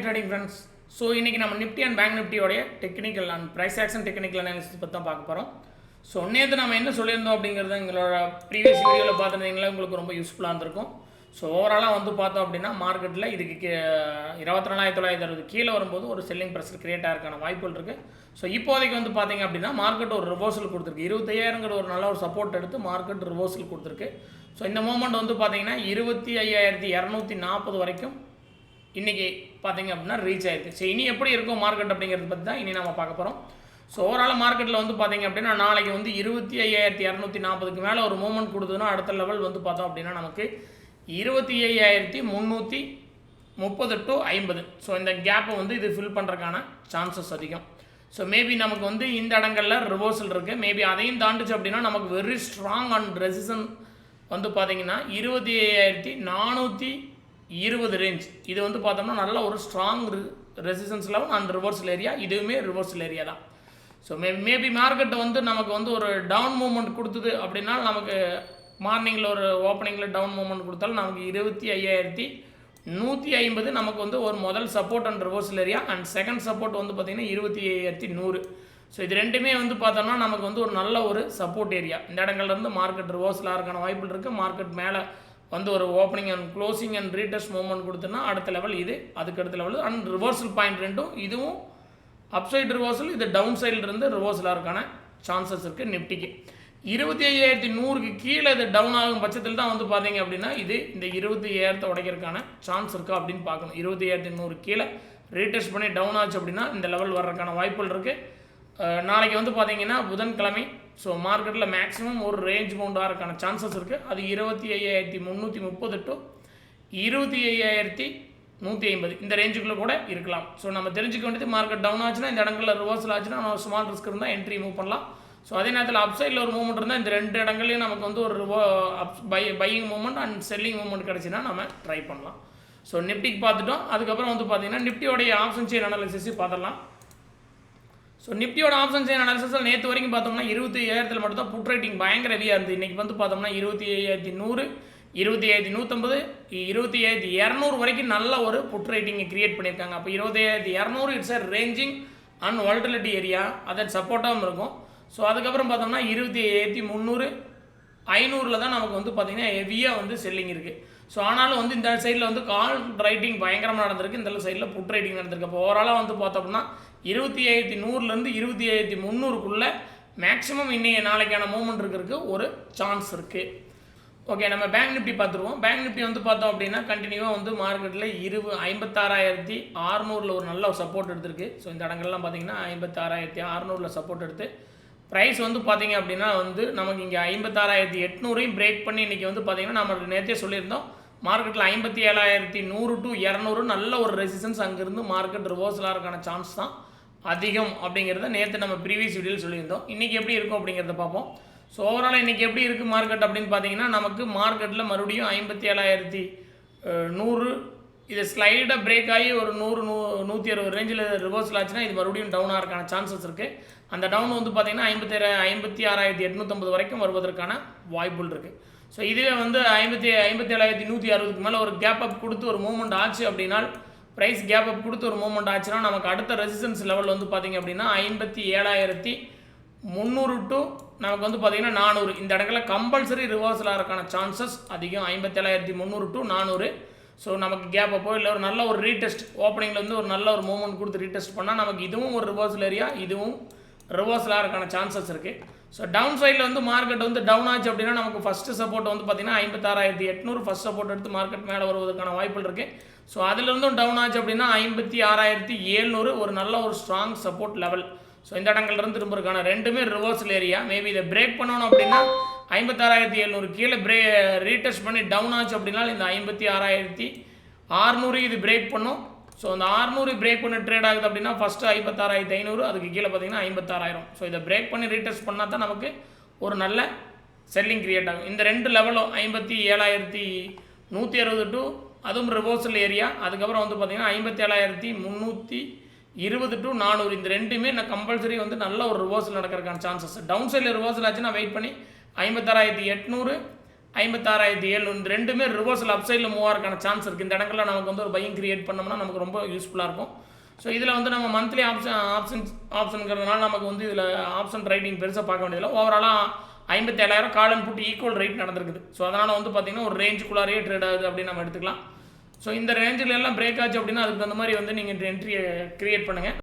Trading friends so இன்றைக்கி நம்ம Nifty and bank நிஃப்டியோடைய technical and price action technical analysis பற்றி தான் பார்க்க போகிறோம் ஸோ நேற்று நம்ம என்ன சொல்லியிருந்தோம் அப்படிங்கிறது எங்களோட ப்ரீவியஸ் வீடியோவில் பார்த்துருந்தீங்களா? உங்களுக்கு ரொம்ப யூஸ்ஃபுல்லாக இருந்திருக்கும். ஸோ ஓவராலாக வந்து பார்த்தோம் அப்படின்னா மார்க்கெட்டில் இதுக்கு கீ- இருபத்தி நாலாயிரத்தி தொள்ளாயிரத்தி அறுபது கீழே வரும்போது ஒரு செல்லிங் ப்ரெஷர் கிரியேட் ஆகிறதுக்கான வாய்ப்புகள் இருக்குது ஸோ இப்போதைக்கு வந்து பார்த்தீங்க அப்படின்னா மார்க்கெட் ஒரு ரிவர்சல் கொடுத்துருக்கு. இருபத்தையாயிரங்கிற ஒரு நல்ல ஒரு சப்போர்ட் எடுத்து மார்க்கெட் ரிவர்சல் கொடுத்துருக்கு. ஸோ இந்த மூமெண்ட் வந்து பார்த்தீங்கன்னா இருபத்தி ஐயாயிரத்தி இரநூத்தி நாற்பது வரைக்கும் இன்றைக்கி பார்த்தீங்க அப்படின்னா ரீச் ஆயிருக்கு ஸோ இனி எப்படி இருக்கும் மார்க்கெட் அப்படிங்கிறத பற்றி தான் இனி நம்ம பார்க்க போகிறோம் ஸோ ஓவரால் மார்க்கெட்டில் வந்து பார்த்தீங்க அப்படின்னா நாளைக்கு வந்து இருபத்தி ஐயாயிரத்தி இரநூத்தி நாற்பதுக்கு மேலே ஒரு மூமெண்ட் கொடுத்ததுன்னா அடுத்த லெவல் வந்து பார்த்தோம் அப்படின்னா நமக்கு இருபத்தி ஐயாயிரத்தி முந்நூற்றி முப்பது டு ஐம்பது. ஸோ இந்த கேப்பை வந்து இது ஃபில் பண்ணுறதுக்கான சான்சஸ் அதிகம். ஸோ மேபி நமக்கு வந்து இந்த இடங்களில் ரிவர்சல் இருக்குது மேபி அதையும் தாண்டுச்சு அப்படின்னா நமக்கு வெரி ஸ்ட்ராங் அண்ட் ரெசிசன் வந்து பார்த்தீங்கன்னா இருபத்தி ஐயாயிரத்தி நானூற்றி இருபது ரேஞ்ச் இது வந்து பார்த்தோம்னா நல்ல ஒரு strong resistance level and reverse area இதுவுமே ரிவர்ஸில் ஏரியா தான். ஸோ மே மேபி மார்க்கெட்டை வந்து நமக்கு வந்து ஒரு டவுன் மூமெண்ட் கொடுத்தது அப்படின்னா நமக்கு மார்னிங்கில் ஒரு ஓப்பனிங்கில் டவுன் மூமெண்ட் கொடுத்தாலும் நமக்கு இருபத்தி ஐயாயிரத்தி நூற்றி ஐம்பது நமக்கு வந்து ஒரு முதல் support and reversal area and second support வந்து பார்த்திங்கன்னா இருபத்தி ஐயாயிரத்தி நூறு. ஸோ இது ரெண்டுமே வந்து பார்த்தோம்னா நமக்கு வந்து ஒரு நல்ல ஒரு சப்போர்ட் ஏரியா இந்த இடங்கள்லேருந்து மார்க்கெட் ரிவர்ஸில் இருக்கான வாய்ப்புகள் இருக்குது மார்க்கெட் மேலே வந்து ஒரு opening and closing and retest movement கொடுத்தோன்னா அடுத்த லெவல் இது அதுக்கு அடுத்த லெவல் அண்ட் ரிவர்சல் பாயிண்ட் ரெண்டும் இதுவும் அப்சைட் ரிவர்சல் இது டவுன் சைடில் இருந்து ரிவர்சல் சான்சஸ் இருக்குது நிஃப்டிக்கு இருபத்தி ஐயாயிரத்தி நூறுக்கு கீழே இது டவுன் ஆகும் பட்சத்தில் தான் வந்து பார்த்தீங்க அப்படின்னா இது இந்த இருபத்தி ஐயாயிரத்தை உடைக்கிறதுக்கான சான்ஸ் இருக்கா அப்படின்னு பார்க்கணும். இருபத்தி ஐயாயிரத்தி நூறு கீழே ரீடெஸ்ட் பண்ணி டவுன் ஆச்சு அப்படின்னா இந்த லெவல் வர்றதுக்கான வாய்ப்புகள் இருக்குது நாளைக்கு வந்து பார்த்தீங்கன்னா புதன்கிழமை ஸோ மார்க்கெட்டில் மேக்ஸிமம் ஒரு ரேஞ்ச் பவுண்ட் ஆகிறதுக்கான சான்சஸ் இருக்குது அது இருபத்தி ஐயாயிரத்தி முந்நூற்றி முப்பது டு இருபத்தி ஐயாயிரத்தி நூற்றி ஐம்பது. இந்த ரேஞ்சுக்குள்ளே கூட இருக்கலாம். ஸோ நம்ம தெரிஞ்சுக்க வேண்டியது மார்க்கெட் டவுன் ஆச்சுன்னா இந்த இடங்களில் ரிவர்சல் ஆச்சுன்னா நம்ம ஸ்மால் ரிஸ்க் இருந்தால் என்ட்ரி மூவ் பண்ணலாம். ஸோ அதே நேரத்தில் அப்சைடில் ஒரு மூவ்மெண்ட் இருந்தால் இந்த ரெண்டு இடங்கள்லையும் நமக்கு வந்து ஒரு up buy buying movement and selling movement கிடச்சின்னா நம்ம ட்ரை பண்ணலாம். ஸோ நிஃப்டிக்கு பார்த்துட்டோம். அதுக்கப்புறம் வந்து பார்த்தீங்கன்னா நிஃப்டியோடைய ஆப்ஷன் செயின் அனாலிசிஸ் பார்த்துடலாம். ஸோ நிஃப்டியோட ஆப்ஷன் செயின் அனாலிசிஸில் நேற்று வரைக்கும் பார்த்தோம்னா இருபத்தி ஐயாயிரத்தில் மட்டும் தான் புட் ரேட்டிங் பயங்கர ஹெவியாக இருந்தது. இன்றைக்கி வந்து பார்த்தோம்னா இருபத்தி ஐயாயிரத்தி நூறு இருபத்தி ஐயாயிரத்தி நூற்றம்பது இருபத்தி ஐயாயிரத்தி இரநூறு வரைக்கும் நல்ல ஒரு புட் ரேட்டிங்கை கிரியேட் பண்ணியிருக்காங்க. அப்போ இருபத்தி ஐயாயிரத்தி இரநூறு it's a ranging and volatility area அதன் சப்போர்ட்டாகவும் இருக்கும். ஸோ அதுக்கப்புறம் பார்த்தோம்னா இருபத்தி ஐயாயிரத்தி முந்நூறு ஐநூறில் தான் நமக்கு வந்து பார்த்திங்கன்னா ஹெவியாக வந்து செல்லிங் இருக்குது ஸோ ஆனாலும் வந்து இந்த சைடில் வந்து கால் ரைட்டிங் பயங்கரமாக நடந்திருக்கு. இந்த சைடில் புட் ரைட்டிங் நடந்திருக்கு. அப்போ ஓவராலாக வந்து பார்த்தோம்னா இருபத்தி ஐயாயிரத்தி நூறுலேருந்து இருபத்தி ஐயாயிரத்தி முந்நூறுக்குள்ளே மேக்ஸிமம் இன்றைய நாளைக்கான மூமெண்ட் இருக்கிறதுக்கு ஒரு சான்ஸ் இருக்குது ஓகே நம்ம பேங்க் நிஃப்டி பார்த்துருவோம். பேங்க் நிஃப்டி வந்து பார்த்தோம் அப்படின்னா கண்டினியூவாக வந்து மார்க்கெட்டில் இருபது ஐம்பத்தாறாயிரத்தி அறநூறில் ஒரு நல்ல சப்போர்ட் எடுத்திருக்கு. ஸோ இந்த இடங்கள்லாம் பார்த்தீங்கன்னா ஐம்பத்தாறாயிரத்தி அறநூறில் சப்போர்ட் எடுத்து ப்ரைஸ் வந்து பார்த்தீங்க அப்படின்னா வந்து நமக்கு இங்கே ஐம்பத்தாறாயிரத்தி எட்நூறையும் பிரேக் பண்ணி இன்றைக்கி வந்து பார்த்தீங்கன்னா நம்ம நேற்றே சொல்லியிருந்தோம். மார்க்கெட்டில் ஐம்பத்தி ஏழாயிரத்தி நூறு டு இரநூறு நல்ல ஒரு ரெசிஸ்டன்ஸ் அங்கேருந்து மார்க்கெட் ரிவர்சலாக இருக்கான சான்ஸ் தான் அதிகம் அப்படிங்கிறத நேற்று நம்ம ப்ரீவியஸ் வீடியோவில் சொல்லியிருந்தோம். இன்றைக்கி எப்படி இருக்கும் அப்படிங்கிறத பார்ப்போம். ஸோ ஓவரால் இன்றைக்கி எப்படி இருக்குது மார்க்கெட் அப்படின்னு பார்த்தீங்கன்னா நமக்கு மார்க்கெட்டில் மறுபடியும் ஐம்பத்தி ஏழாயிரத்தி நூறு இது ஸ்லைடாக பிரேக் ஆகி ஒரு நூறு நூ நூற்றி அறுபது ரேஞ்சில் ரிவர்சல் ஆச்சுன்னா இது மறுபடியும் டவுன் ஆகிறதுக்கான சான்சஸ் இருக்குது அந்த டவுன் வந்து பார்த்திங்கன்னா ஐம்பத்தி ஐம்பத்தி ஆறாயிரத்தி எட்நூற்றம்பது வரைக்கும் வருவதற்கான வாய்ப்புகள் இருக்குது ஸோ இதுவே வந்து ஐம்பத்தி ஐம்பத்தி ஏழாயிரத்தி நூற்றி அறுபதுக்கு மேலே ஒரு கேப் அப் கொடுத்து ஒரு மூமெண்ட் ஆச்சு அப்படின்னா ப்ரைஸ் கேப் அப் கொடுத்து ஒரு மூமெண்ட் ஆச்சுன்னா நமக்கு அடுத்த ரெசிஸ்டன்ஸ் லெவல் வந்து பார்த்திங்க அப்படின்னா ஐம்பத்தி ஏழாயிரத்தி முந்நூறு டு நமக்கு வந்து பார்த்திங்கன்னா நானூறு. இந்த இடங்களில் கம்பல்சரி ரிவர்சல் ஆகிறதுக்கான சான்சஸ் அதிகம். ஐம்பத்தேழாயிரத்தி முந்நூறு டு நானூறு. ஸோ நமக்கு கேப் அப்போ இல்லை ஒரு நல்ல ஒரு ரீடெஸ்ட் ஓப்பனிங்கில் வந்து ஒரு நல்ல ஒரு மூமெண்ட் கொடுத்து ரீடெஸ்ட் பண்ணால் நமக்கு இதுவும் ஒரு ரிவர்சல் ஏரியா இதுவும் ரிவர்சல் சான்சஸ் இருக்குது ஸோ டவுன் சைடில் வந்து மார்க்கெட் வந்து டவுன் ஆச்சு அப்படின்னா நமக்கு ஃபஸ்ட்டு சப்போர்ட் வந்து பார்த்தீங்கன்னா ஐம்பத்தாறாயிரத்தி எட்நூறு ஃபஸ்ட் சப்போர்ட் எடுத்து மார்க்கெட் மேலே வருவதற்கான வாய்ப்புகள் இருக்குது ஸோ அதிலிருந்தும் டவுன் ஆச்சு அப்படின்னா ஐம்பத்தி ஆறாயிரத்தி ஏழ்நூறு ஒரு நல்ல ஒரு ஸ்ட்ராங் சப்போர்ட் லெவல் ஸோ இந்த இடங்கள்லேருந்து திரும்புறதுக்கான ரெண்டுமே ரிவர்ஸில் ஏரியா மேபி இதை பிரேக் பண்ணணும் அப்படின்னா ஐம்பத்தாறாயிரத்தி எழுநூறு கீழே பிரே ரீடெஸ்ட் பண்ணி டவுன் ஆச்சு அப்படின்னா இந்த ஐம்பத்தி ஆறாயிரத்தி ஆறுநூறு இது பிரேக் பண்ணும். ஸோ அந்த ஆறுநூறு பிரேக் பண்ணி ட்ரேட் ஆகுது அப்படின்னா ஃபஸ்ட்டு ஐம்பத்தாறாயிரத்து ஐநூறு அதுக்கு கீழே பார்த்தீங்கன்னா ஐம்பத்தாறாயிரம். ஸோ இதை பிரேக் பண்ணி ரீடெஸ்ட் பண்ணால் தான் நமக்கு ஒரு நல்ல செல்லிங் க்ரியேட் ஆகும். இந்த ரெண்டு லெவலும் ஐம்பத்தி ஏழாயிரத்தி நூற்றி அறுபது டு அதுவும் ரிவர்சல் ஏரியா அதுக்கப்புறம் வந்து பார்த்தீங்கன்னா ஐம்பத்தி ஏழாயிரத்தி முந்நூற்றி இருபது டு நானூறு. இந்த ரெண்டுமே நான் கம்பல்சரி வந்து நல்ல ஒரு ரிவர்சல் நடக்கிறதுக்கான சான்சஸ் டவுன் சைடில் ரிவர்சல் ஆச்சுன்னா வெயிட் பண்ணி ஐம்பத்தாறாயிரத்தி எட்நூறு ஐம்பத்தாறாயிரத்தி ஏழு இந்த ரெண்டுமே ரிவர்ஸில் அப்சைடில் மூவ் ஆகிறக்கான சான்ஸ் இருக்குது இந்த இடங்கள்ல நமக்கு வந்து ஒரு பையன் கிரியேட் பண்ணோம்னா நமக்கு ரொம்ப யூஸ்ஃபுல்லாக இருக்கும். ஸோ இதில் வந்து நம்ம மந்த்லி ஆப்ஷன் ஆப்ஷன்ஸ் ஆப்ஷனுங்கிறதுனால நமக்கு வந்து இதில் ஆப்ஷன் ரைட்டிங் பெருசாக பார்க்க வேண்டியதில்லை. ஓவராலாக ஐம்பத்தேழாயிரம் கால் அண்ட் ஈக்குவல் ரேட் நடந்திருக்குது. ஸோ அதனால் வந்து பார்த்திங்கன்னா ஒரு ரேஞ்சுக்குள்ளாரே ட்ரேட் ஆகுது அப்படின்னு நம்ம எடுத்துக்கலாம். ஸோ இந்த ரேஞ்சில் எல்லாம் பிரேக் ஆச்சு அப்படின்னா அதுக்கு தகுந்த மாதிரி வந்து நீங்கள் என்ட்ரியை க்ரியேட் பண்ணுங்கள்